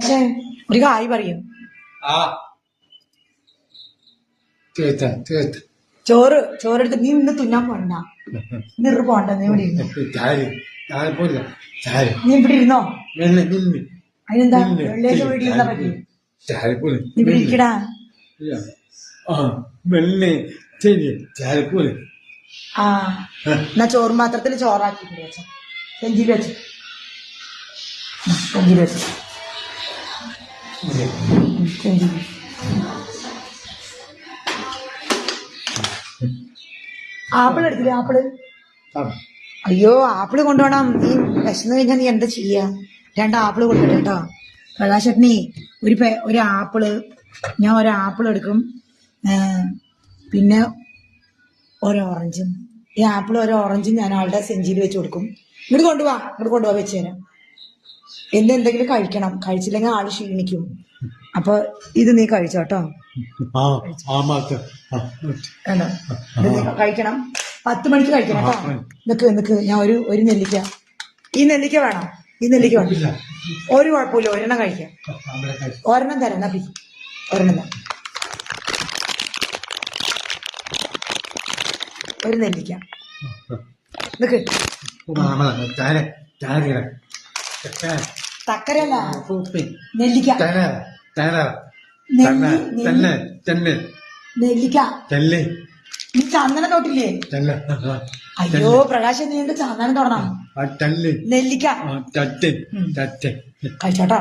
പക്ഷേ ഒരു കായ് പറയും. ആ. തീർത്ത തീർത്ത ചോറ് ചോറെടുത്ത് നീ ഇന്ന് തുന്നാൻ പോണ്ട. നിറ് പോണ്ട നീ ഇവിടെ ഇരുന്നു. നീ ഇവിടെ ഇരുന്നോ? അതിനെന്താ? വെള്ളിയാഴ്ച വീട്ടിൽ ഇരുന്നാ പറ്റി. ചാരി പോലെ നീ ഇവിടെ ഇരിക്കടാ. ആ മെല്ലെ ശരി. ചാരി പോലെ ആ. എന്നാ ചോറ് മാത്രത്തിൽ ചോറാക്കി വെച്ചോ. സെഞ്ചിരി വെച്ചു. സെഞ്ചിരി വെച്ചു. ആപ്പിൾ എടുത്തില്ലേ ആപ്പിൾ? അയ്യോ ആപ്പിൾ കൊണ്ടുപോകണം നീ വിശന്നു കഴിഞ്ഞാൽ നീ എന്താ ചെയ്യാ? രണ്ട് ആപ്പിൾ കൊടുക്കട്ടെ കേട്ടോ. പ്രകാശട്ടിനി ഒരു ഒരു ആപ്പിൾ. ഞാൻ ഒരു ആപ്പിൾ എടുക്കും. പിന്നെ ഒരു ഓറഞ്ചും. ഈ ആപ്പിൾ ഒരു ഓറഞ്ചും ഞാൻ ആളുടെ സെഞ്ചിയിൽ വെച്ച് കൊടുക്കും. ഇങ്ങോട്ട് കൊണ്ടുപോവാ ഇങ്ങോട്ട് കൊണ്ടുപോവാ വെച്ച് തരാം. എന്ന് എന്തെങ്കിലും കഴിക്കണം. കഴിച്ചില്ലെങ്കിൽ ആൾ ക്ഷീണിക്കും. അപ്പൊ ഇത് നീ കഴിച്ചോട്ടോ കഴിക്കണം. പത്ത് മണിക്ക് കഴിക്കണം കേട്ടോ നിക്ക് നിക്ക്. ഞാൻ ഒരു ഒരു നെല്ലിക്ക. ഈ നെല്ലിക്ക വേണം. ഈ നെല്ലിക്ക വേണം. ഒരു കുഴപ്പമില്ല. ഒരെണ്ണം കഴിക്കാം. ഒരെണ്ണം തരാം. എന്നാ പി. ഒരെണ്ണം തരാം. ഒരു നെല്ലിക്ക. നിക്ക്. ചായ ചാര തക്കരല്ല നെല്ലിക്ക. നെല്ലിക്ക. നീ ചന്ദനം തൊട്ടില്ലേ അയ്യോ പ്രകാശ് നീ എന്ത് ചന്ദനം തൊടണം നെല്ലിക്ക. കഴിച്ചോട്ടോ.